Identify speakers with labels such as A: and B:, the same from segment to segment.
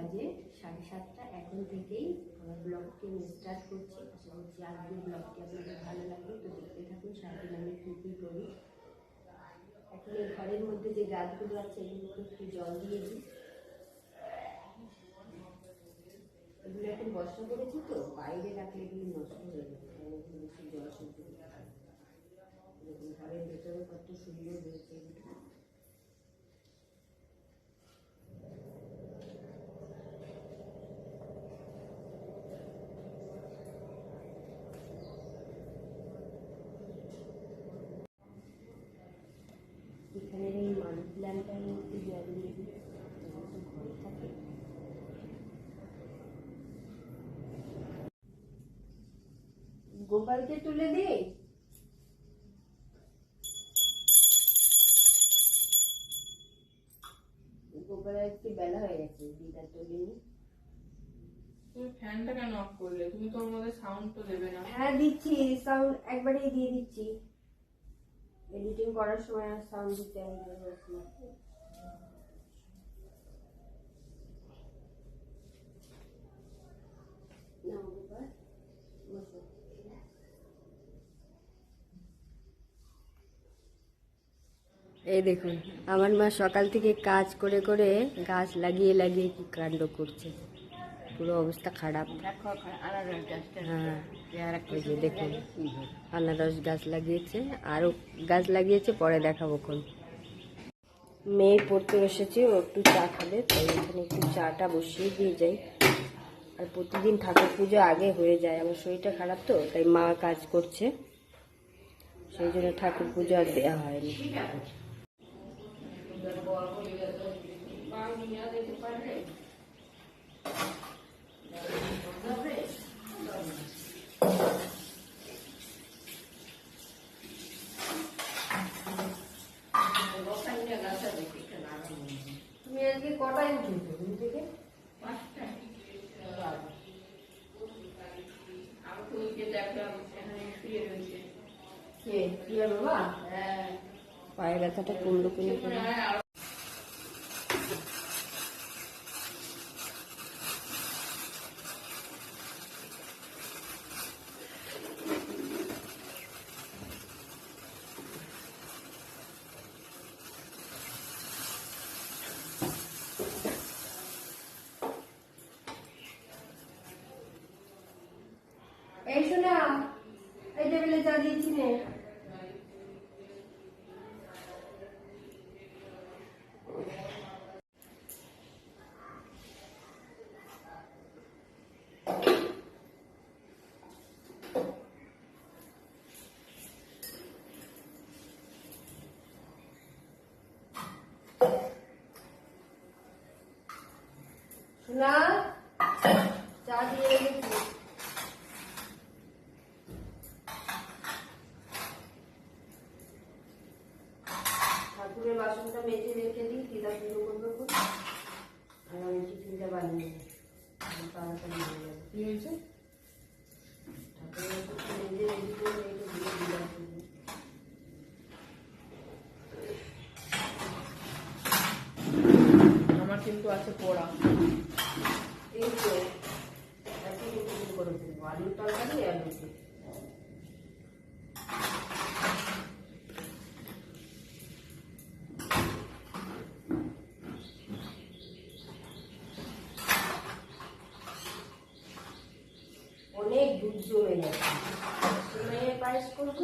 A: বাজে, সাড়ে সাতটা এখন থেকেই আমার ব্লগটি স্টার্ট করছি। আশা করছি আজকের ব্লগটি আপনাদের ভালো লাগবে। তো দেখতে থাকুন, সারাদিন আমি কী কী করি। এখন এই ঘরের মধ্যে যে গাছগুলো আছে, এগুলোকে একটু জল দিয়ে দিই। এগুলো এখন বর্ষা পড়েছে তো, বাইরে রাখলে এগুলো নষ্ট হয়ে যাবে। এগুলো জল সহ্য করতে ঘরের ভেতরে কত সুন্দর হয়েছে। এগুলো এখানের এই মানি প্ল্যান্টটা আমি একটু জল দিয়ে দিই এগুলো তো ঘরে থাকে গোপালকে তুলে দে গোপালের আজকে বেলা হয়ে গেছে দিদা তোলেনি
B: তুমি ফ্যানটা কেন অফ করলে? তুমি তো মধ্যে সাউন্ড তো দেবে না।
A: হ্যাঁ দিচ্ছি সাউন্ড একবারেই দিয়ে দিচ্ছি। এডিটিং করার সময় সাউন্ড দিতে হবে না। নাও গোপাল, বসো। এই দেখুন, আমার মা সকাল থেকে কাজ করে করে গাছ লাগিয়ে লাগিয়ে কি কাণ্ড করছে। পুরো অবস্থা খারাপ। হ্যাঁ দেখুন, আনারস গাছ লাগিয়েছে, আরও গাছ লাগিয়েছে, পরে দেখাবো কোন মেয়ে পড়তে বসেছে, ও একটু চা খাবে, তাই এখানে একটু চাটা বসিয়ে দিয়ে যাই। আর প্রতিদিন ঠাকুর পুজো আগে হয়ে যায়, আমার শরীরটা খারাপ তো, তাই মা কাজ করছে। সেই জন্য ঠাকুর পুজো আর দেওয়া হয়নি। তুমি আজকে কটায় উঠেছো ঘুম থেকে
B: আমি তো ওই যে দেখলাম এখানে শুয়ে রয়েছে
A: কে প্রিয়া বাবা পায়ে ব্যথাটা কমলো কিনা
B: মনে হয় আরও
A: এই শোনা এই টেবিলে চা দিয়েছি নে শোনা চা দিয়ে গেছি ঠাকুরের বাসনটা মেজে রেখে দিই দিদা পুজো করবে খুব আর আমি টিফিনটা তাড়াতাড়ি হয়ে যাবে।
B: কি হয়েছে? আমার কিন্তু আছে পড়া
A: এই তো একই রকম করে ফেলব আলুর তরকারি আর রুটি অনেক দুধ জমে যাচ্ছে সিমাইয়ের পায়েস করব?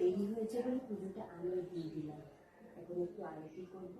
A: দেরি হয়েছে বলে পুজোটা আমি দিয়ে দিলাম। এখন একটু আরতি করব।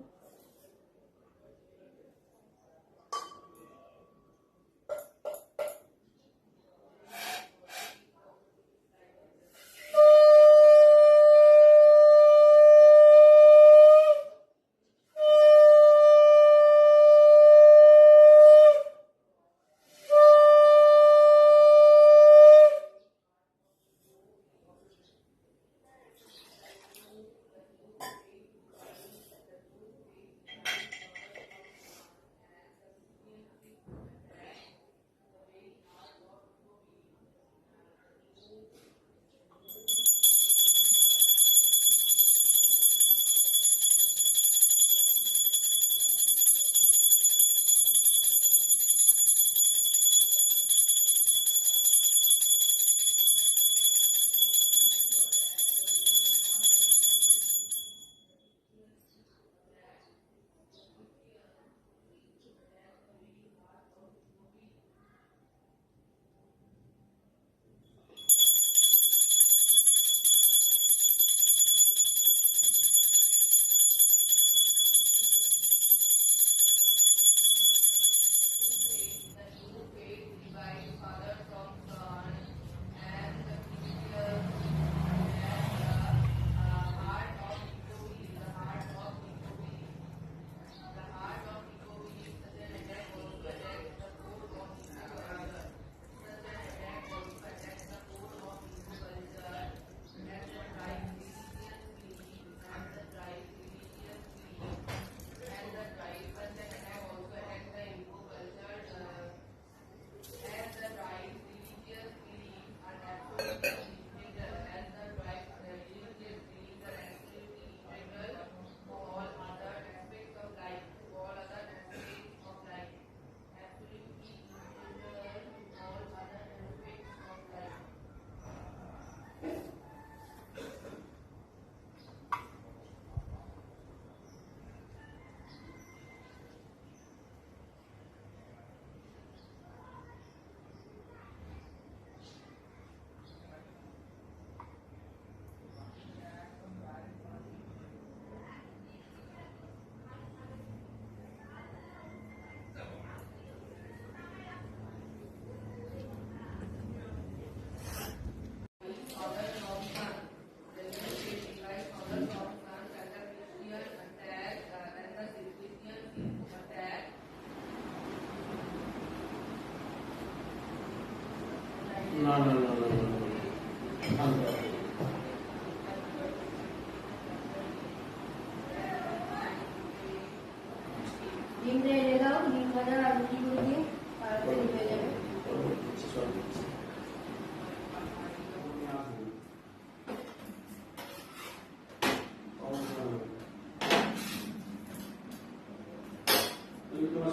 A: ভাজা আর রুটি করে দিয়ে তাড়াতাড়ি হয়ে যাবে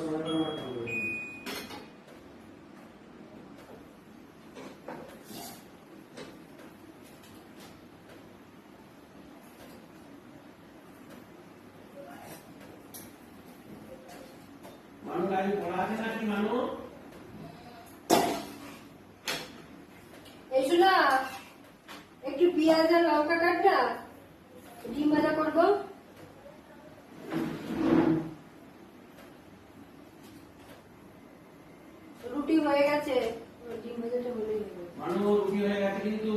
C: মানু গাড়ি পড়া আছে নাকি মানু?
A: এসো না একটু পেঁয়াজ আর লঙ্কা কাট না? ডিম ভাজা করব? রুটি হয়ে গেছে। ডিম ভাজাটা হলেই হবে
C: মানু রুটি হয়ে গেছে কিন্তু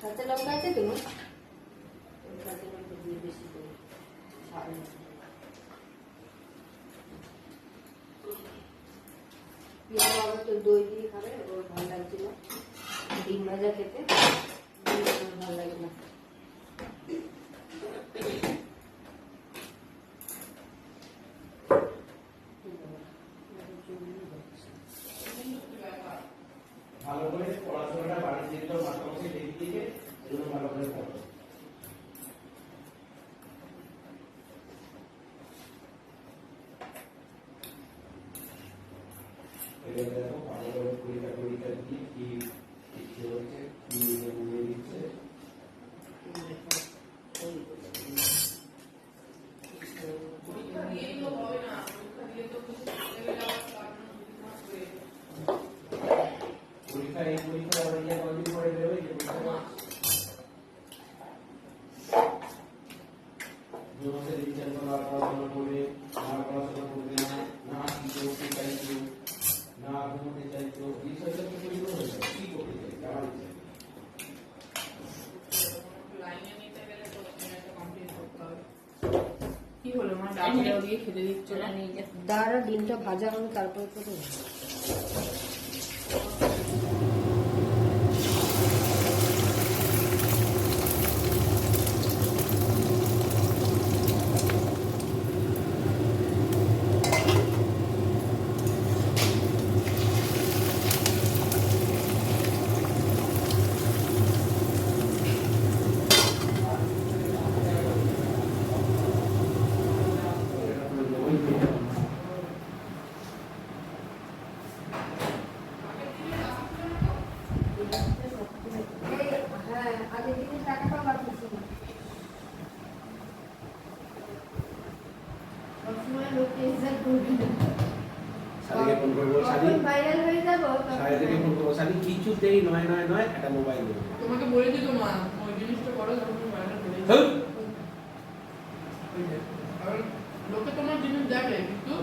A: কাঁচা লঙ্কা আছে তো ওই কাঁচা লঙ্কা দিয়ে বেশি করে ঝাল আছে। পিয়া বাবা তো দই দিয়ে খাবে ওর ভালো লাগছিল ডিম ভাজা খেতে ডিম ভাজা ভালো লাগে না
C: ভালো করে পড়াশোনাটা বাড়িতে যেত মাস্টারমশাই দেখে দিয়েছে এজন্য ভালো করে পড়ো এটা দেখো ভালো করে পরীক্ষা পরীক্ষা দিয়ে কি কি হচ্ছে কি বুঝিয়ে দিচ্ছে
B: পরীক্ষা দিয়েই তো হবে না পরীক্ষা দিয়ে তো কিছু করতে গেলে আবার কাটানো দুই মাস হয়ে যাবে।
C: পরীক্ষা এই পরীক্ষা আবার ইয়ে কদিন পরে বেরোবে যে পরীক্ষা জোরসে দিচ্ছেন তোমরা পড়াশোনা করবে না পড়াশোনা করবে না না কি করতে চাইছো না ঘুমোতে চাইছো বিষয়টা তো পরিবর্তন হয়ে যাবে কি করতে চাই আমার ইচ্ছা
B: লাইনে নিতে গেলে তো একটা কমপ্লিট করতে হবে কি হলো মা ডাক্তার দিয়ে খেতে দিচ্ছ না।
A: দাঁড়া ডিমটা ভাজা হবে তারপরে করে লোককে হিসাব করবি। না
C: শালিকে ফোন করব শালি
A: ভাইরাল হয়ে যাব
C: শালিকে ফোন করব শালি কিছুতেই নয় নয় নয় একটা মোবাইল দেবো
B: তোমাকে বলে দিত মা ওই জিনিসটা করো তখন তুমি বাইরে করে? কারণ লোকে তোমার জিনিস দেখে কিন্তু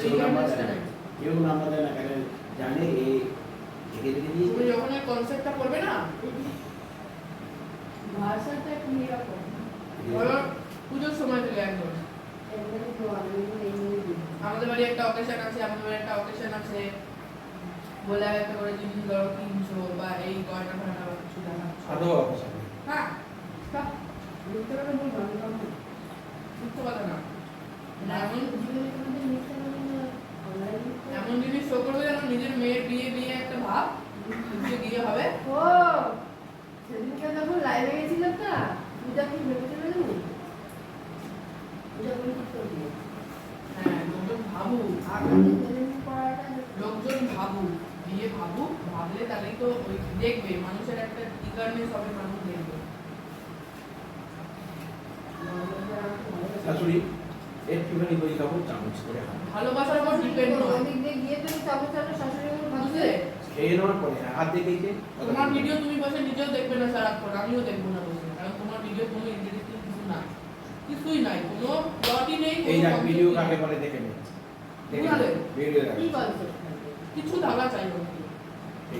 C: কেউ নাম্বার দেয় না। কেউ নাম্বার দেয় না কেন জানে
B: তুমি যখন ওই কনসেপ্টটা করবে না?
A: ভাষাটা একটু এরকম
B: ধরো পুজোর সময় থেকে একদম। আমাদের বাড়ি একটা অকেশন আছে আমাদের বাড়ি একটা অকেশন আছে। বলে একটা করে জিনিস ধরো কিনছো বা এই গয়না বা কিছু দেখাচ্ছ
C: আদৌ
B: হ্যাঁ
A: মিথ্যে কথা বলব
B: মিথ্যে কথা না। এমন জিনিস শো করবে যেন নিজের মেয়ের বিয়ে বিয়ে একটা ভাব যে বিয়ে হবে
A: ও সেদিনকে যখন লাইভে গেছিলাম না পূজা কি ভেবেছিল জানি পূজা করে কি করবি
B: হ্যাঁ লোকজন ভাবুক
A: আগামী দিনের পড়াটা
B: লোকজন ভাবুক বিয়ে ভাবুক ভাবলে তাহলেই তো ওই দেখবে মানুষের একটা ইগারনেস হবে মানুষ দেখবে
C: শাশুড়ি একটুখানি দই খাব চামচ করে খাব
B: ভালোবাসার উপর ডিপেন্ড নয়
A: ওদিক দিয়ে গিয়ে তুমি চামচাটা শাশুড়ি করে
B: বুঝলে?
C: খেয়ে নেওয়ার পরে হাত দেখেইছে
B: তোমার ভিডিও তুমি বসে নিজেও দেখবে না সারাক্ষণ আমিও দেখব না বসে। কারণ তোমার ভিডিও কোনো ইন্টারেস্টিং কিছু না কিছুই নাই কোনো প্লটই নেই
C: এই যাক ভিডিও কাকে বলে দেখে নে। দেখে ভিডিও
A: কি কনসেপ্ট
B: কিছু ধারা চাই না।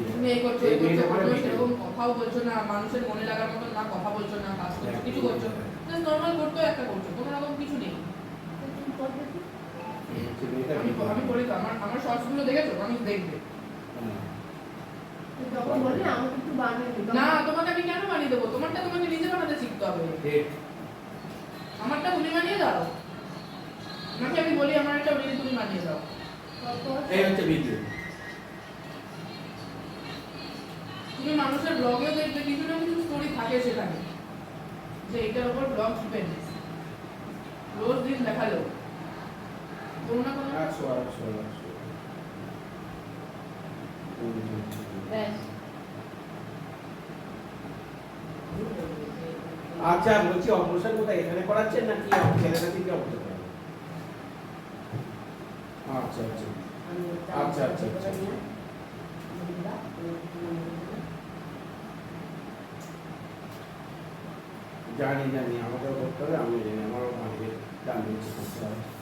B: তুমি এই করছ
C: এই
B: এই করছ কোনো সেরকম কথাও বলছো না মানুষের মনে লাগার মতো না কথা বলছো না কাজ করছ
C: হ্যাঁ,
B: কিছু করছ জাস্ট নর্মাল করতেও একটা করছ কোনো রকম কিছু নেই
C: এই হচ্ছে মেয়েটা
B: আমি
C: ভিডিও।
B: আমি করি তো আমার আমার শর্টস গুলো দেখেছ? মানুষ দেখবে। না তোমাকে আমি কেন বানিয়ে দেবো? তোমারটা তোমাকে নিজে বানাতে শিখতে হবে। আমারটা তুমি বানিয়ে দাও। নাকি আমি বলি আমার একটা বিলি তুমি বানিয়ে দাও?
C: এই হচ্ছে ভিডিও
B: তুমি মানুষের ব্লগেও দেখবে কিছু না কিছু স্টোরি থাকে সেখানে যে এটার উপর ব্লগ ডিপেন্ড রোজ দিন দেখাল। কোনো না কোনো
C: আচ্ছা বলছি অপারেশন কোথায়? এখানে করাচ্ছেন নাকি ছেলেটা থেকে অপারেশন আচ্ছা আচ্ছা। আচ্ছা, আচ্ছা, আচ্ছা। জানি জানি আমাকেও করতে হবে আমিও জানি আমারও মাঝে জান দিচ্ছে করতে হবে।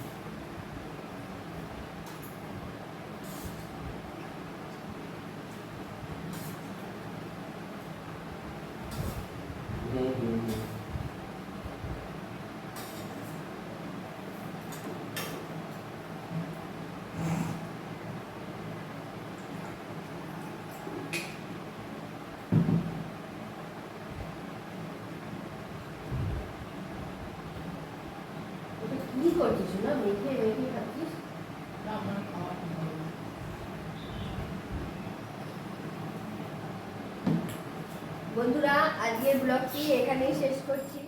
A: করছিস না থাকিস মেখে
B: আমার খাওয়া ঠিক হবে না।
A: বন্ধুরা আজকের ব্লগটি এখানেই শেষ করছি